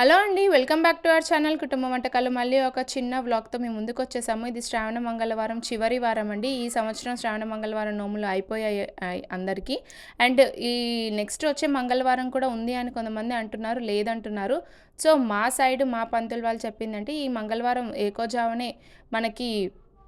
Hello అండి welcome back to our channel కుటుంబ వంటకాలు. మళ్ళీ ఒక చిన్న వ్లాగ్తో మేము ముందుకు వచ్చేసాము ఇది శ్రావణ మంగళవారం చివరి వారం అండి. ఈ సంవత్సరం శ్రావణ మంగళవారం నోములు అయిపోయాయి అందరికీ. అండ్ ఈ నెక్స్ట్ వచ్చే మంగళవారం కూడా ఉంది అని కొంతమంది అంటున్నారు లేదంటున్నారు. సో మా సైడ్ మా పంతులు వాళ్ళు చెప్పిందంటే ఈ మంగళవారం ఏకోజావనే మనకి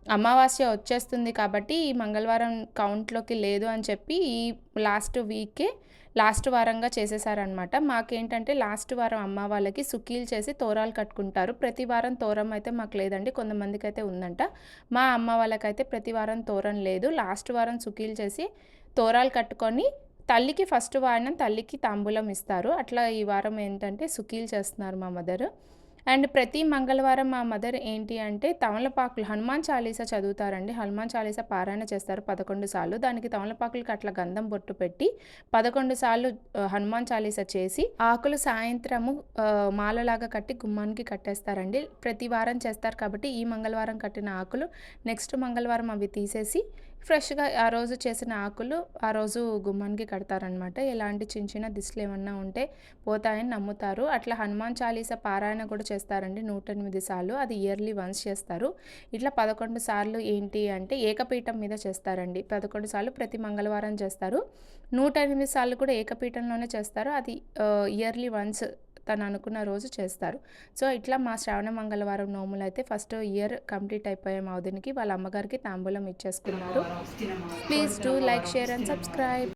అమావాస్య వచ్చేస్తుంది కాబట్టి ఈ మంగళవారం కౌంట్లోకి లేదు అని చెప్పి ఈ లాస్ట్ వీకే లాస్ట్ వారంగా చేసేసారనమాట మాకేంటంటే లాస్ట్ వారం అమ్మ వాళ్ళకి సుఖీలు చేసి తోరాలు కట్టుకుంటారు. ప్రతి వారం తోరం అయితే మాకు లేదండి కొంతమందికి అయితే ఉందంట. మా అమ్మ వాళ్ళకైతే ప్రతి వారం తోరం లేదు. లాస్ట్ వారం సుఖీలు చేసి తోరాలు కట్టుకొని తల్లికి ఫస్ట్ వారం తల్లికి తాంబూలం ఇస్తారు. అట్లా ఈ వారం ఏంటంటే సుఖీలు చేస్తున్నారు మా మదర్. అండ్ ప్రతి మంగళవారం మా మదర్ ఏంటి అంటే తమలపాకులు హనుమాన్ చాలీసా చదువుతారండి. హనుమాన్ చాలీసా పారాయణ చేస్తారు పదకొండు సార్లు. దానికి తమలపాకులకి అట్లా గంధం బొట్టు పెట్టి పదకొండు సార్లు హనుమాన్ చాలీసా చేసి ఆకులు సాయంత్రము మాలలాగా కట్టి గుమ్మానికి కట్టేస్తారండి. ప్రతి వారం చేస్తారు కాబట్టి ఈ మంగళవారం కట్టిన ఆకులు నెక్స్ట్ మంగళవారం అవి తీసేసి ఫ్రెష్గా ఆ రోజు చేసిన ఆకులు ఆ రోజు గుమ్మానికి కడతారనమాట ఎలాంటి చిన్న చిన్న దిశలు ఏమన్నా ఉంటే పోతాయని నమ్ముతారు. అట్లా హనుమాన్ చాలీసా పారాయణ కూడా చేస్తారండి నూట ఎనిమిది సార్లు అది ఇయర్లీ వన్స్ చేస్తారు. ఇట్లా పదకొండు సార్లు ఏంటి అంటే ఏకపీఠం మీద చేస్తారండి. పదకొండు సార్లు ప్రతి మంగళవారం చేస్తారు. నూట ఎనిమిది సార్లు కూడా ఏకపీఠంలోనే చేస్తారు. అది ఇయర్లీ వన్స్ తను అనుకున్న రోజు చేస్తారు. సో ఇట్లా మా శ్రావణ మంగళవారం నోములు అయితే ఫస్ట్ ఇయర్ కంప్లీట్ అయిపోయే మా వదినికి వాళ్ళ అమ్మగారికి తాంబూలం ఇచ్చేసుకున్నారు. Please do like share and subscribe.